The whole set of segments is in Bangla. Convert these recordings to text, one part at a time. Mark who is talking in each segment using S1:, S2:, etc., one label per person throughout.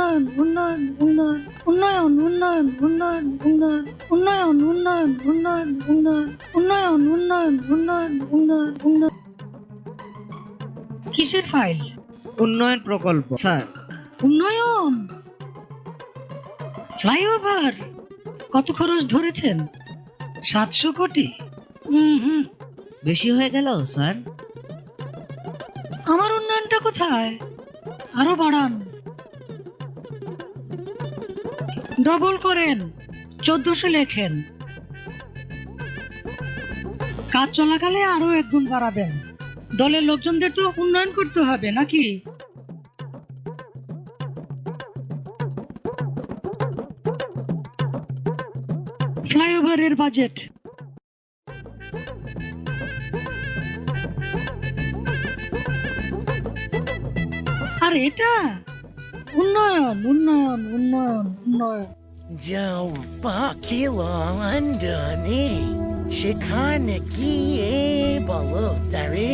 S1: উন্নয়ন উন্নয়ন উন্নয়ন উন্নয়ন উন্নয়ন উন্নয়ন উন্নয়ন উন্নয়ন উন্নয়ন উন্নয়ন উন্নয়ন উন্নয়ন উন্নয়ন উন্নয়ন উন্নয়ন উন্নয়ন কিসের ফাইল
S2: উন্নয়ন প্রকল্প স্যার
S1: উন্নয়ন ফ্লাইওভার কত খরচ ধরেছেন সাতশো কোটি হুম
S2: বেশি হয়ে গেল স্যার
S1: আমার উন্নয়নটা কোথায় আরও বাড়ান ডবল করেন। চোদ্দশো লেখেন। কাজ চলাকালে আরও একগুণ বাড়াবেন। দলের লোকজনদের তো উন্নয়ন করতে হবে, নাকি? ফ্লাইওভারের বাজেট। আর এটা? উন্নয়ন উন্নয়ন উন্নয়ন উন্নয়ন
S3: যাও বাকি লন্ডনে সেখানে গিয়ে বলো তারে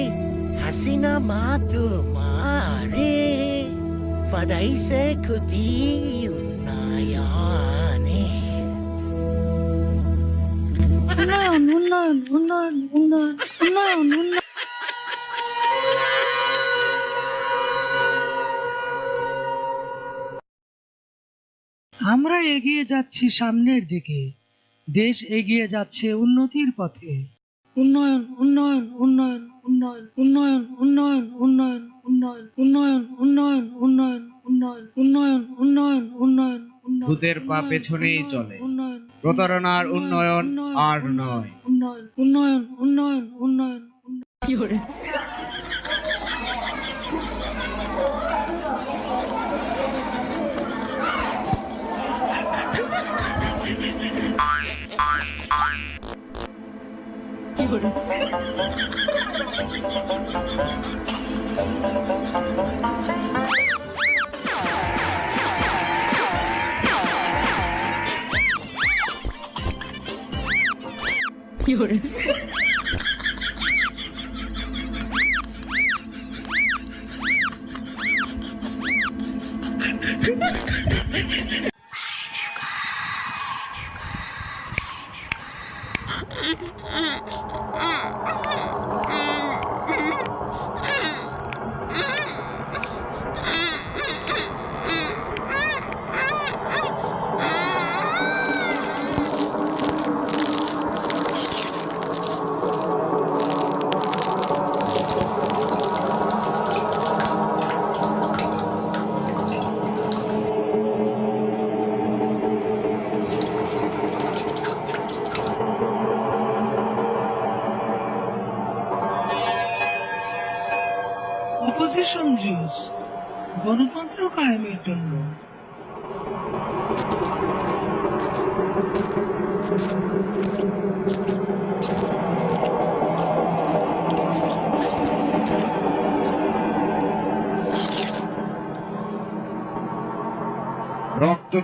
S3: হাসিনা মা তোমারে ফাদাইছে কুতি উন্নয়নে
S1: উন্নয়ন উন্নয়ন উন্নয়ন উন্নয়ন উন্নয়ন উন্নয়ন আমরা এগিয়ে যাচ্ছি সামনের দিকে দেশ এগিয়ে যাচ্ছে উন্নতির পথে উন্নয়ন উন্নয়ন উন্নয়ন উন্নয়ন উন্নয়ন উন্নয়ন উন্নয়ন উন্নয়ন উন্নয়ন উন্নয়ন উন্নয়ন উন্নয়ন উন্নয়ন উন্নয়ন উন্নয়ন
S4: ভূতের পা পেছনেই চলে
S1: উন্নয়ন
S4: প্রতারণার উন্নয়ন আর নয়
S1: উন্নয়ন উন্নয়ন উন্নয়ন উন্নয়ন উন্নয়ন 会儿。有
S4: 人。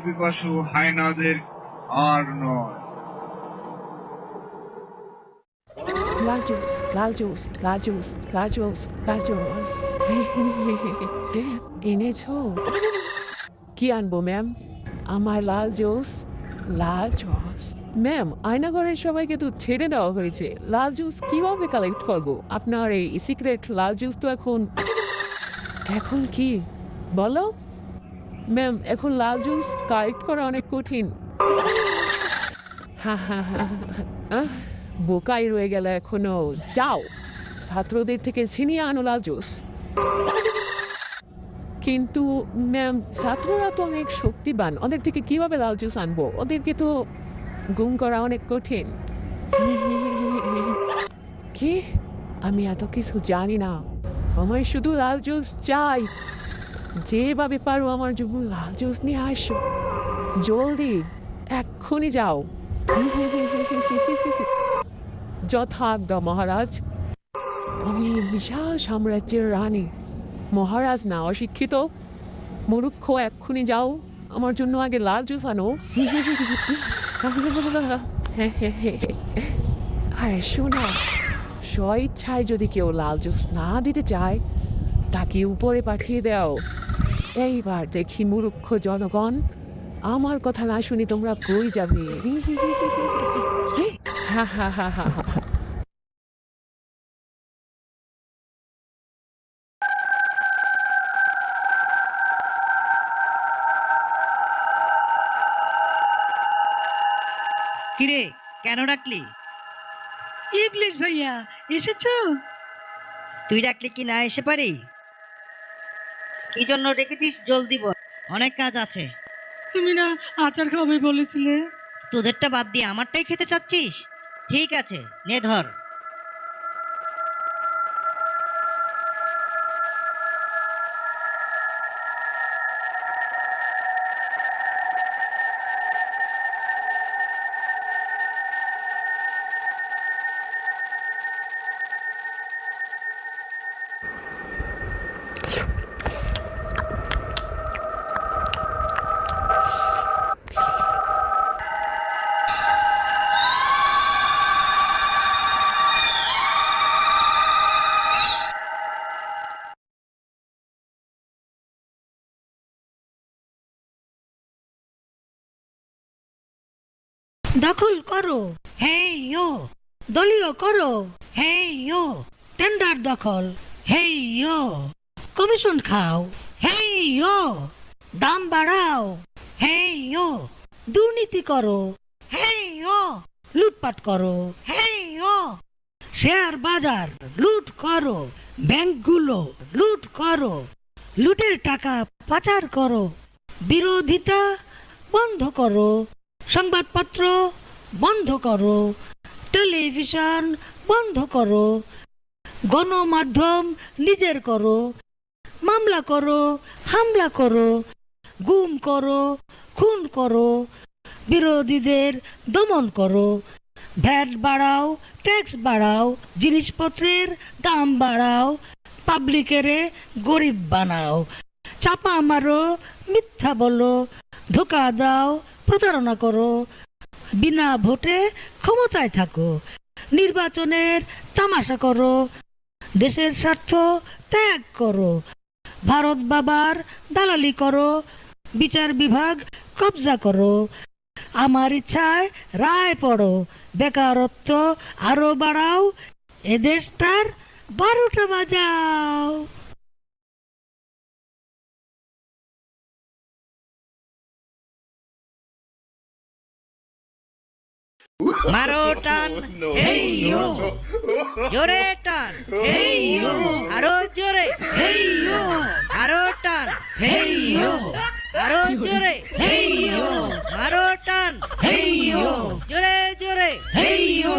S4: পিপাসু হায়নাদের আর নয়.
S5: এনেছো? কি আনব, ম্যাম? আমার লাল জুস লাল জুস। ম্যাম আয়নাগরের সবাইকে তো ছেড়ে দেওয়া হয়েছে। লাল জুস কীভাবে কালেক্ট করব? আপনার এই সিক্রেট লাল জুস তো এখন এখন কি? বলো। ম্যাম এখন লাল জুস কালেক্ট করা অনেক কঠিন। বোকাই রয়ে গেল এখনও। যাও। ছাত্রদের থেকে ছিনিয়ে আনো লাল জুস কিন্তু ম্যাম ছাত্ররা তো অনেক শক্তিবান। ওদের থেকে কীভাবে লাল জুস আনব? ওদেরকে তো গুম করা অনেক কঠিন। কি? আমি এত কিছু জানি না। আমার শুধু লাল জুস চাই। যেভাবে পারো আমার জন্য লাল জুস নিয়ে আসো। জলদি, এক্ষুনি যাও। যথাজ্ঞা মহারাজ। আমি বিশাল সাম্রাজ্যের রানী। মহারাজ না অশিক্ষিত। মূর্খ এক্ষুনি যাও। আমার জন্য আগে লাল জুস আনো। আরে শোনা স্ব ইচ্ছায় যদি কেউ লাল জুস না দিতে চায় তাকে উপরে পাঠিয়ে দাও এইবার দেখি মূর্খ জনগণ আমার কথা না শুনি তোমরা কই যাবে হা হা হা হা হা
S2: কিরে কেন ডাকলি
S6: ইবলিশ ভাইয়া এসেছ
S2: তুই ডাকলি কি না এসে পারি কি জন্য ডেকেছিস জলদি বল। অনেক কাজ আছে।
S6: তুমি না আচার খাবে বলেছিলে?
S2: তোদেরটা বাদ দিয়ে আমারটাই খেতে চাচ্ছিস? ঠিক আছে নে ধর।
S6: দখল করো। হেই ইয়ো। দলীয় করো। হেই ইয়ো। টেন্ডার দখল। হেই ইয়ো। কমিশন খাও। হেই ইয়ো। দাম বাড়াও। হেই ইয়ো। দুর্নীতি করো। হেই ইয়ো। লুটপাট করো। হেই ইয়ো। শেয়ার বাজার লুট করো। ব্যাংকগুলো লুট করো। লুটের টাকা পাচার করো। বিরোধিতা বন্ধ করো। সংবাদপত্র বন্ধ করো, টেলিভিশন বন্ধ করো, গণমাধ্যম নিজের করো, মামলা করো, হামলা করো, গুম করো, খুন করো, বিরোধীদের দমন করো, ভ্যাট বাড়াও, ট্যাক্স বাড়াও, জিনিসপত্রের দাম বাড়াও, পাবলিকেরে গরিব বানাও, চাপা মারো, মিথ্যা বলো, ধোকা দাও প্রতারণা করো। বিনা ভোটে ক্ষমতায় থাকো। নির্বাচনের তামাশা করো। দেশের স্বার্থ ত্যাগ করো। ভারত বাবার দালালি করো। বিচার বিভাগ কবজা করো। আমার ইচ্ছায় রায় পড়ো। বেকারত্ব আরও বাড়াও। এদেশটার বারোটা বাজাও।
S2: મારો ટન હેયો જોરે ટન હેયો આરો જોરે હેયો આરો ટન હેયો આરો જોરે હેયો મારો ટન હેયો જોરે જોરે હેયો